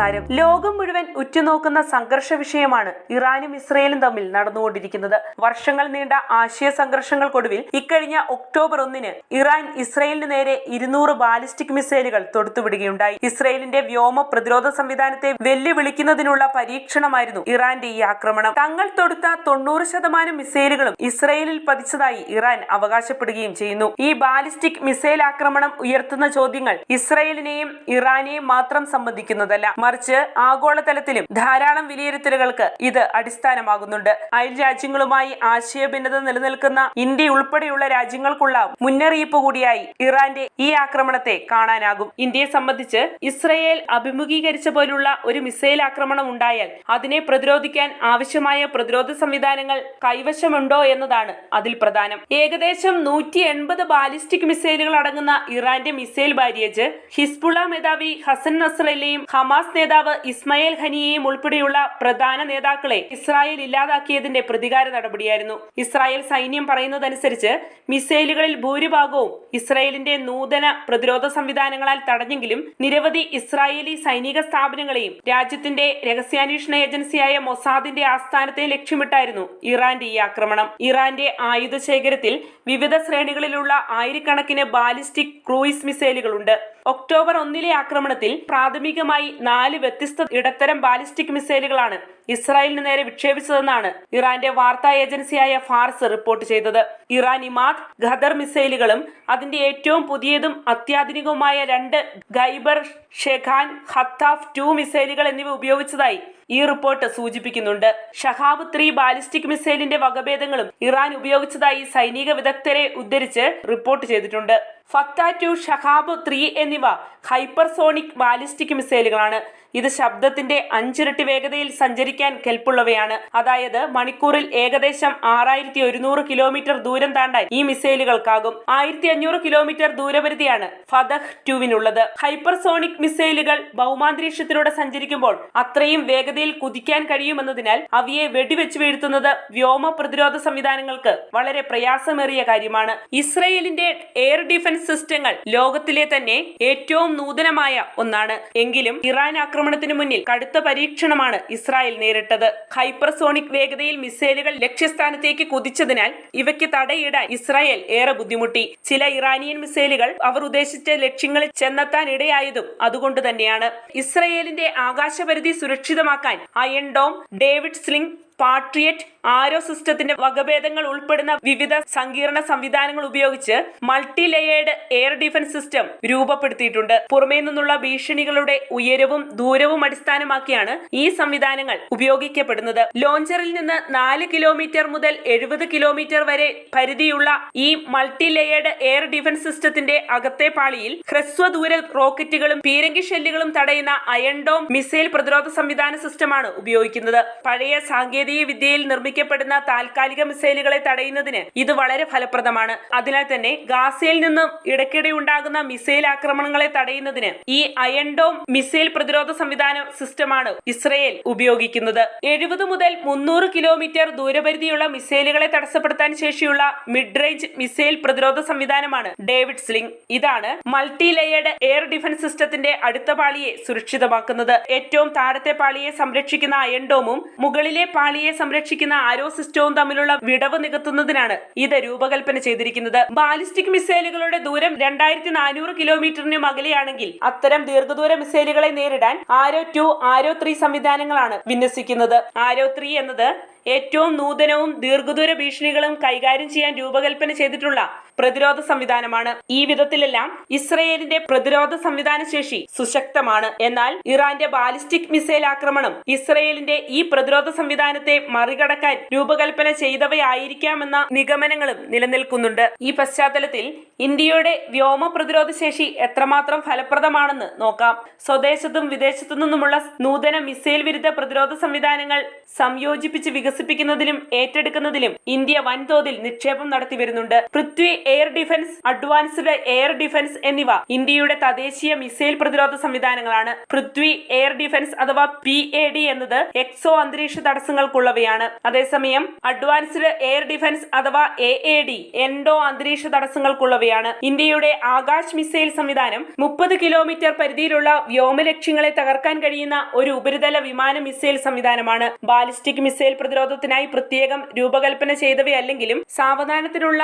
നമസ്കാരം ലോകം മുഴുവൻ ഉറ്റുനോക്കുന്ന സംഘർഷ വിഷയമാണ് ഇറാനും ഇസ്രയേലും തമ്മിൽ നടന്നുകൊണ്ടിരിക്കുന്നത്. വർഷങ്ങൾ നീണ്ട ആശയ സംഘർഷങ്ങൾക്കൊടുവിൽ ഇക്കഴിഞ്ഞ ഒക്ടോബർ ഒന്നിന് ഇറാൻ ഇസ്രയേലിന് നേരെ ഇരുന്നൂറ് ബാലിസ്റ്റിക് മിസൈലുകൾ തൊടുത്തുവിടുകയുണ്ടായി. ഇസ്രയേലിന്റെ വ്യോമ പ്രതിരോധ സംവിധാനത്തെ വെല്ലുവിളിക്കുന്നതിനുള്ള പരീക്ഷണമായിരുന്നു ഇറാന്റെ ഈ ആക്രമണം. തങ്ങൾ തൊടുത്ത തൊണ്ണൂറ് ശതമാനം മിസൈലുകളും ഇസ്രയേലിൽ പതിച്ചതായി ഇറാൻ അവകാശപ്പെടുകയും ചെയ്യുന്നു. ഈ ബാലിസ്റ്റിക് മിസൈൽ ആക്രമണം ഉയർത്തുന്ന ചോദ്യങ്ങൾ ഇസ്രയേലിനെയും ഇറാനെയും മാത്രം സംബന്ധിക്കുന്നതല്ല. മറിച്ച് ആഗോളതലത്തിലും ധാരാളം വിലയിരുത്തലുകൾക്ക് ഇത് അടിസ്ഥാനമാകുന്നുണ്ട്. അയൽ രാജ്യങ്ങളുമായി ആശയഭിന്നത നിലനിൽക്കുന്ന ഇന്ത്യ ഉൾപ്പെടെയുള്ള രാജ്യങ്ങൾക്കുള്ള മുന്നറിയിപ്പ് കൂടിയായി ഇറാന്റെ ഈ ആക്രമണത്തെ കാണാനാകും. ഇന്ത്യയെ സംബന്ധിച്ച് ഇസ്രയേൽ അഭിമുഖീകരിച്ച പോലുള്ള ഒരു മിസൈൽ ആക്രമണം ഉണ്ടായാൽ അതിനെ പ്രതിരോധിക്കാൻ ആവശ്യമായ പ്രതിരോധ സംവിധാനങ്ങൾ കൈവശമുണ്ടോ എന്നതാണ് അതിൽ പ്രധാനം. ഏകദേശം നൂറ്റി എൺപത് ബാലിസ്റ്റിക് മിസൈലുകൾ അടങ്ങുന്ന ഇറാന്റെ മിസൈൽ ബാരിയേജ് ഹിസ്ബുള മേധാവി ഹസൻ നസ്രല്ലയും ഹമാസ് നേതാവ് ഇസ്മായിൽ ഖനിയെയും ഉൾപ്പെടെയുള്ള പ്രധാന നേതാക്കളെ ഇസ്രായേൽ ഇല്ലാതാക്കിയതിന്റെ പ്രതികാര നടപടിയായിരുന്നു. ഇസ്രായേൽ സൈന്യം പറയുന്നതനുസരിച്ച് മിസൈലുകളിൽ ഭൂരിഭാഗവും ഇസ്രായേലിന്റെ നൂതന പ്രതിരോധ സംവിധാനങ്ങളാൽ തടഞ്ഞെങ്കിലും നിരവധി ഇസ്രായേലി സൈനിക സ്ഥാപനങ്ങളെയും രാജ്യത്തിന്റെ രഹസ്യാന്വേഷണ ഏജൻസിയായ മൊസാദിന്റെ ആസ്ഥാനത്തെ ലക്ഷ്യമിട്ടായിരുന്നു ഇറാന്റെ ഈ ആക്രമണം. ഇറാന്റെ ആയുധ ശേഖരത്തിൽ വിവിധ ശ്രേണികളിലുള്ള ആയിരക്കണക്കിന് ബാലിസ്റ്റിക് ക്രൂയിസ് മിസൈലുകളുണ്ട്. ഒക്ടോബർ ഒന്നിലെ ആക്രമണത്തിൽ പ്രാഥമികമായി നാല് വ്യത്യസ്ത ഇടത്തരം ബാലിസ്റ്റിക് മിസൈലുകളാണ് ഇസ്രായേലിന് നേരെ വിക്ഷേപിച്ചതെന്നാണ് ഇറാന്റെ വാർത്താ ഏജൻസിയായ ഫാർസ് റിപ്പോർട്ട് ചെയ്തത്. ഇറാൻ ഇമാദ് ഖദർ മിസൈലുകളും അതിന്റെ ഏറ്റവും പുതിയതും അത്യാധുനികവുമായ രണ്ട് ഗൈബർ ഷെഖാൻ ഹത്താഫ് ടു മിസൈലുകൾ എന്നിവ ഉപയോഗിച്ചതായി ഈ റിപ്പോർട്ട് സൂചിപ്പിക്കുന്നുണ്ട്. ഷഹാബ് ത്രീ ബാലിസ്റ്റിക് മിസൈലിന്റെ വകഭേദങ്ങളും ഇറാൻ ഉപയോഗിച്ചതായി സൈനിക വിദഗ്ധരെ ഉദ്ധരിച്ച് റിപ്പോർട്ട് ചെയ്തിട്ടുണ്ട്. ഫത്ത ടു ഷഹാബ് ത്രീ എന്നിവ ഹൈപ്പർസോണിക് ബാലിസ്റ്റിക് മിസൈലുകളാണ്. ഇത് ശബ്ദത്തിന്റെ അഞ്ചിരട്ടി വേഗതയിൽ സഞ്ചരിക്കാൻ കെൽപ്പുള്ളവയാണ്. അതായത് മണിക്കൂറിൽ ഏകദേശം ആറായിരത്തി ഒരുന്നൂറ് കിലോമീറ്റർ ദൂരം താണ്ടാൻ ഈ മിസൈലുകൾക്കാകും. ആയിരത്തി അഞ്ഞൂറ് കിലോമീറ്റർ ദൂരപരിധിയാണ് ഫതഹ് ടുവിനുള്ളത്. ഹൈപ്പർസോണിക് മിസൈലുകൾ ഭൗമാന്തരീക്ഷത്തിലൂടെ സഞ്ചരിക്കുമ്പോൾ അത്രയും വേഗതയിൽ കുതിക്കാൻ കഴിയുമെന്നതിനാൽ അവയെ വെടിവെച്ച് വീഴ്ത്തുന്നത് വ്യോമ പ്രതിരോധ സംവിധാനങ്ങൾക്ക് വളരെ പ്രയാസമേറിയ കാര്യമാണ്. ഇസ്രയേലിന്റെ എയർ ഡിഫൻസ് സിസ്റ്റങ്ങൾ ലോകത്തിലെ തന്നെ ഏറ്റവും നൂതനമായ ഒന്നാണ്. എങ്കിലും ഇറാൻ ആക്രമണത്തിന് മുന്നിൽ കടുത്ത പരീക്ഷണമാണ് ഇസ്രായേൽ നേരിട്ടത്. ഹൈപ്പർസോണിക് വേഗതയിൽ മിസൈലുകൾ ലക്ഷ്യസ്ഥാനത്തേക്ക് കുതിച്ചതിനാൽ ഇവയ്ക്ക് തടയിടാൻ ഇസ്രായേൽ ഏറെ ബുദ്ധിമുട്ടി. ചില ഇറാനിയൻ മിസൈലുകൾ അവർ ഉദ്ദേശിച്ച ലക്ഷ്യങ്ങളിൽ ചെന്നെത്താൻ ഇടയായതും അതുകൊണ്ട് തന്നെയാണ്. ഇസ്രയേലിന്റെ ആകാശപരിധി സുരക്ഷിതമാക്കാൻ Iron Dome David Sling Patriot Arrow സിസ്റ്റത്തിന്റെ വകഭേദങ്ങൾ ഉൾപ്പെടുന്ന വിവിധ സങ്കീർണ സംവിധാനങ്ങൾ ഉപയോഗിച്ച് multi layered air defence system രൂപപ്പെടുത്തിയിട്ടുണ്ട്. പുറമേ നിന്നുള്ള ഭീഷണികളുടെ ഉയരവും ദൂരവും അടിസ്ഥാനമാക്കിയാണ് ഈ സംവിധാനങ്ങൾ ഉപയോഗിക്കപ്പെടുന്നത്. ലോഞ്ചറിൽ നിന്ന് നാല് കിലോമീറ്റർ മുതൽ എഴുപത് കിലോമീറ്റർ വരെ പരിധിയുള്ള ഈ മൾട്ടി ലെയേർഡ് എയർ ഡിഫൻസ് സിസ്റ്റത്തിന്റെ അകത്തെ പാളിയിൽ ഹ്രസ്വദൂര റോക്കറ്റുകളും പീരങ്കി ഷെല്ലുകളും തടയുന്ന അയൺഡോം മിസൈൽ പ്രതിരോധ സംവിധാന സിസ്റ്റമാണ് ഉപയോഗിക്കുന്നത്. പഴയ സാങ്കേതിക വിദ്യയിൽ നിർമ്മിക്കപ്പെടുന്ന താൽക്കാലിക മിസൈലുകളെ തടയുന്നതിന് ഇത് വളരെ ഫലപ്രദമാണ്. അതിനാൽ തന്നെ ഗാസയിൽ നിന്നും ഇടയ്ക്കിടെ ഉണ്ടാകുന്ന മിസൈൽ ആക്രമണങ്ങളെ തടയുന്നതിന് ഈ അയൺഡോം മിസൈൽ പ്രതിരോധ സംവിധാന സിസ്റ്റമാണ് ഇസ്രയേൽ ഉപയോഗിക്കുന്നത്. എഴുപത് മുതൽ മുന്നൂറ് കിലോമീറ്റർ ദൂരപരിധിയുള്ള മിസൈലുകളെ തടസ്സപ്പെടുത്താൻ ശേഷിയുള്ള മിഡ് റേഞ്ച് മിസൈൽ പ്രതിരോധ സംവിധാനമാണ് ഡേവിഡ് സ്ലിംഗ്. ഇതാണ് മൾട്ടി ലെയർഡ് എയർ ഡിഫൻസ് സിസ്റ്റത്തിന്റെ അടുത്ത പാളിയെ സുരക്ഷിതമാക്കുന്നത്. ഏറ്റവും താഴത്തെ പാളിയെ സംരക്ഷിക്കുന്ന അയൺഡോമും മുകളിലെ പാളിയെ സംരക്ഷിക്കുന്ന ആരോ സിസ്റ്റവും തമ്മിലുള്ള വിടവ് നികത്തുന്നതിനാണ് ഇത് രൂപകൽപ്പന ചെയ്തിരിക്കുന്നത്. ബാലിസ്റ്റിക് മിസൈലുകളുടെ ദൂരം രണ്ടായിരത്തി നാനൂറ് കിലോമീറ്ററിനും അകലെയാണെങ്കിൽ അത്തരം ദീർഘദൂര മിസൈലുകളെ നേരിടാൻ ആരോ ടു ആരോ ത്രീ സംവിധാനങ്ങളാണ് വിന്യസിക്കുന്നത്. ആരോ ത്രീ എന്നത് ഏറ്റവും നൂതനവും ദീർഘദൂര ഭീഷണികളും കൈകാര്യം ചെയ്യാൻ രൂപകൽപ്പന ചെയ്തിട്ടുള്ള പ്രതിരോധ സംവിധാനമാണ്. ഈ വിധത്തിലെല്ലാം ഇസ്രയേലിന്റെ പ്രതിരോധ സംവിധാന ശേഷി സുശക്തമാണ്. എന്നാൽ ഇറാന്റെ ബാലിസ്റ്റിക് മിസൈൽ ആക്രമണം ഇസ്രയേലിന്റെ ഈ പ്രതിരോധ സംവിധാനത്തെ മറികടക്കാൻ രൂപകൽപ്പന ചെയ്തവയായിരിക്കാമെന്ന നിഗമനങ്ങളും നിലനിൽക്കുന്നുണ്ട്. ഈ പശ്ചാത്തലത്തിൽ ഇന്ത്യയുടെ വ്യോമ പ്രതിരോധ ശേഷി എത്രമാത്രം ഫലപ്രദമാണെന്ന് നോക്കാം. സ്വദേശത്തും വിദേശത്തു നിന്നുമുള്ള നൂതന മിസൈൽ വിരുദ്ധ പ്രതിരോധ സംവിധാനങ്ങൾ സംയോജിപ്പിച്ച് വികസിപ്പിക്കുന്നതിലും ഏറ്റെടുക്കുന്നതിലും ഇന്ത്യ വൻതോതിൽ നിക്ഷേപം നടത്തി വരുന്നുണ്ട് Prithvi air defence advanced air defence എന്നിവ ഇന്ത്യയുടെ തദ്ദേശീയ മിസൈൽ പ്രതിരോധ സംവിധാനങ്ങളാണ്. പൃഥ്വി എയർ ഡിഫൻസ് അഥവാ പി എ ഡി എന്നത് എക്സോ അന്തരീക്ഷ തടസ്സങ്ങൾക്കുള്ളവയാണ്. അതേസമയം അഡ്വാൻസ്ഡ് എയർ ഡിഫൻസ് അഥവാ എ എ ഡി എൻഡോ അന്തരീക്ഷ തടസ്സങ്ങൾക്കുള്ളവയാണ്. ഇന്ത്യയുടെ ആകാശ് മിസൈൽ സംവിധാനം മുപ്പത് കിലോമീറ്റർ പരിധിയിലുള്ള വ്യോമലക്ഷ്യങ്ങളെ തകർക്കാൻ കഴിയുന്ന ഒരു ഉപരിതല വിമാന മിസൈൽ സംവിധാനമാണ്. ബാലിസ്റ്റിക് മിസൈൽ പ്രതിരോധത്തിനായി പ്രത്യേകം രൂപകൽപ്പന ചെയ്തവയല്ലെങ്കിലും സാവധാനത്തിലുള്ള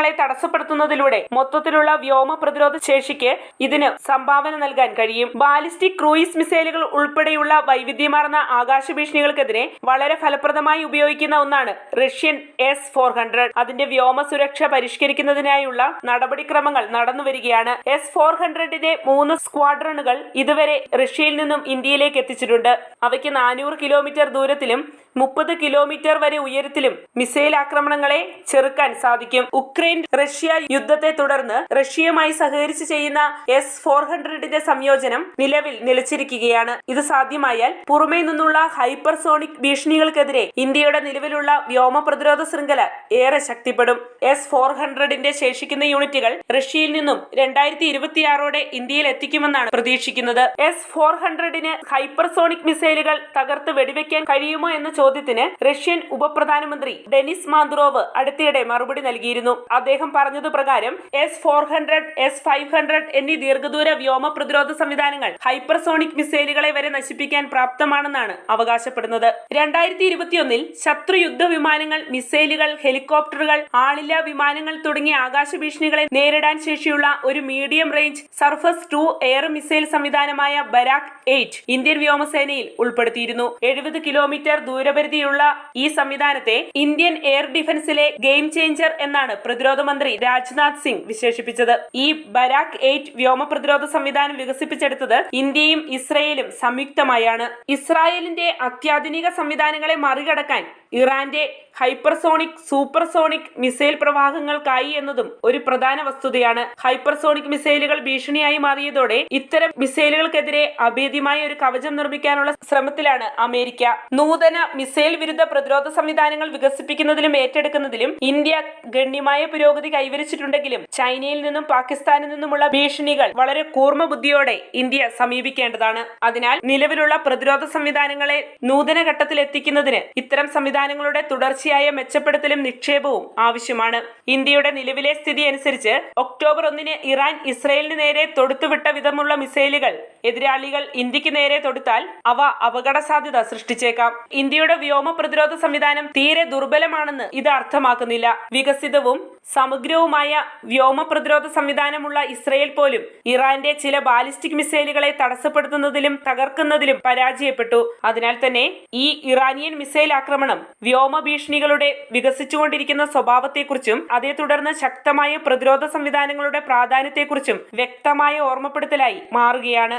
കടന്നുകയറ്റങ്ങളെ തടസ്സപ്പെടുത്തുന്നതിലൂടെ മൊത്തത്തിലുള്ള വ്യോമ പ്രതിരോധ ശേഷിക്ക് ഇതിന് സംഭാവന നൽകാൻ കഴിയും. ബാലിസ്റ്റിക് ക്രൂയിസ് മിസൈലുകൾ ഉൾപ്പെടെയുള്ള വൈവിധ്യമാർന്ന ആകാശ ഭീഷണികൾക്കെതിരെ വളരെ ഫലപ്രദമായി ഉപയോഗിക്കുന്ന ഒന്നാണ് റഷ്യൻ എസ് ഫോർ ഹൺഡ്രഡ്. അതിന്റെ വ്യോമ സുരക്ഷ പരിഷ്കരിക്കുന്നതിനായുള്ള നടപടിക്രമങ്ങൾ നടന്നുവരികയാണ് എസ് ഫോർ ഹൺഡ്രഡിന്റെ മൂന്ന് സ്ക്വാഡ്രണുകൾ ഇതുവരെ റഷ്യയിൽ നിന്നും ഇന്ത്യയിലേക്ക് എത്തിച്ചിട്ടുണ്ട്. അവയ്ക്ക് നാനൂറ് കിലോമീറ്റർ ദൂരത്തിലും മുപ്പത് കിലോമീറ്റർ വരെ ഉയരത്തിലും മിസൈൽ ആക്രമണങ്ങളെ ചെറുക്കാൻ സാധിക്കും. ഉക്രൈൻ റഷ്യ യുദ്ധത്തെ തുടർന്ന് റഷ്യയുമായി സഹകരിച്ച് ചെയ്യുന്ന എസ് ഫോർ ഹൺഡ്രഡിന്റെ സംയോജനം നിലവിൽ നിലച്ചിരിക്കുകയാണ്. ഇത് സാധ്യമായാൽ പുറമേ നിന്നുള്ള ഹൈപ്പർസോണിക് ഭീഷണികൾക്കെതിരെ ഇന്ത്യയുടെ നിലവിലുള്ള വ്യോമ പ്രതിരോധ ശൃംഖല ഏറെ ശക്തിപ്പെടും. എസ് ഫോർ ഹൺഡ്രഡിന്റെ ശേഷിക്കുന്ന യൂണിറ്റുകൾ റഷ്യയിൽ നിന്നും രണ്ടായിരത്തി ഇരുപത്തിയാറോടെ ഇന്ത്യയിൽ എത്തിക്കുമെന്നാണ് പ്രതീക്ഷിക്കുന്നത്. എസ് ഫോർ ഹൺഡ്രഡിന് ഹൈപ്പർസോണിക് മിസൈലുകൾ തകർത്ത് വെടിവെക്കാൻ കഴിയുമോ എന്ന ചോദ്യത്തിന് റഷ്യൻ ഉപപ്രധാനമന്ത്രി ഡെനിസ് മാന്ദ്രോവ് അടുത്തിടെ മറുപടി നൽകിയിരുന്നു. അദ്ദേഹം പറഞ്ഞത് പ്രകാരം S four hundred S five hundred എന്നീ ദീർഘദൂര വ്യോമ പ്രതിരോധ സംവിധാനങ്ങൾ ഹൈപ്പർസോണിക് മിസൈലുകളെ വരെ നശിപ്പിക്കാൻ പ്രാപ്തമാണെന്നാണ് അവകാശപ്പെടുന്നത്. രണ്ടായിരത്തി ഇരുപത്തിയൊന്നിൽ ശത്രു യുദ്ധ വിമാനങ്ങൾ മിസൈലുകൾ ഹെലികോപ്റ്ററുകൾ ആളില്ലാ വിമാനങ്ങൾ തുടങ്ങിയ ആകാശ ഭീഷണികളെ നേരിടാൻ ശേഷിയുള്ള ഒരു medium range surface to air missile സംവിധാനമായ ബരാക് എയ്റ്റ് ഇന്ത്യൻ വ്യോമസേനയിൽ ഉൾപ്പെടുത്തിയിരുന്നു. എഴുപത് കിലോമീറ്റർ ദൂരപരിധിയുള്ള ഈ സംവിധാനത്തെ ഇന്ത്യൻ എയർ ഡിഫൻസിലെ ഗെയിം ചേഞ്ചർ എന്നാണ് പ്രതിരോധ മന്ത്രി രാജ്നാഥ് സിംഗ് വിശേഷിപ്പിച്ചത്. ഈ ബരാക് എയ്റ്റ് വ്യോമ പ്രതിരോധ സംവിധാനം വികസിപ്പിച്ചെടുത്തത് ഇന്ത്യയും ഇസ്രയേലും സംയുക്തമായാണ്. ഇസ്രായേലിന്റെ അത്യാധുനിക സംവിധാനങ്ങളെ മറികടക്കാൻ ഇറാന്റെ ഹൈപ്പർസോണിക് സൂപ്പർസോണിക് മിസൈൽ പ്രവാഹങ്ങൾക്കായി എന്നതും ഒരു പ്രധാന വസ്തുതയാണ്. ഹൈപ്പർസോണിക് മിസൈലുകൾ ഭീഷണിയായി മാറിയതോടെ ഇത്തരം മിസൈലുകൾക്കെതിരെ അഭേദ്യമായ ഒരു കവചം നിർമ്മിക്കാനുള്ള ശ്രമത്തിലാണ് അമേരിക്ക. നൂതന മിസൈൽ വിരുദ്ധ പ്രതിരോധ സംവിധാനങ്ങൾ വികസിപ്പിക്കുന്നതിലും ഏറ്റെടുക്കുന്നതിലും ഇന്ത്യ ഗണ്യമായ പുരോഗതി കൈവരിച്ചിട്ടുണ്ടെങ്കിലും ചൈനയിൽ നിന്നും പാകിസ്ഥാനിൽ നിന്നുമുള്ള ഭീഷണികൾ വളരെ കൂർമ്മ ബുദ്ധിയോടെ ഇന്ത്യ സമീപിക്കേണ്ടതാണ്. അതിനാൽ നിലവിലുള്ള പ്രതിരോധ സംവിധാനങ്ങളെ നൂതന ഘട്ടത്തിൽ എത്തിക്കുന്നതിന് ഇത്തരം സംവിധാനങ്ങളുടെ തുടർച്ചയായ മെച്ചപ്പെടുത്തലും നിക്ഷേപവും ആവശ്യമാണ്. ഇന്ത്യയുടെ നിലവിലെ സ്ഥിതി അനുസരിച്ച് ഒക്ടോബർ ഒന്നിന് ഇറാൻ ഇസ്രയേലിന് നേരെ തൊടുത്തുവിട്ട വിധമുള്ള മിസൈലുകൾ എതിരാളികൾ ഇന്ത്യയ്ക്ക് നേരെ തൊടുത്താൽ അവ അപകട സാധ്യത സൃഷ്ടിച്ചേക്കാം. ഇന്ത്യയുടെ വ്യോമ പ്രതിരോധ സംവിധാനം തീരെ ദുർബലമാണെന്ന് ഇത് അർത്ഥമാക്കുന്നില്ല. വികസിതവും സമഗ്രവുമായ വ്യോമ പ്രതിരോധ സംവിധാനമുള്ള ഇസ്രയേൽ പോലും ഇറാന്റെ ചില ബാലിസ്റ്റിക് മിസൈലുകളെ തടസ്സപ്പെടുത്തുന്നതിലും തകർക്കുന്നതിലും പരാജയപ്പെട്ടു. അതിനാൽ തന്നെ ഈ ഇറാനിയൻ മിസൈൽ ആക്രമണം വ്യോമ ഭീഷണികളുടെ വികസിച്ചുകൊണ്ടിരിക്കുന്ന സ്വഭാവത്തെക്കുറിച്ചും അതേ തുടർന്ന് ശക്തമായ പ്രതിരോധ സംവിധാനങ്ങളുടെ പ്രാധാന്യത്തെക്കുറിച്ചും വ്യക്തമായ ഓർമ്മപ്പെടുത്തലായി മാറുകയാണ്.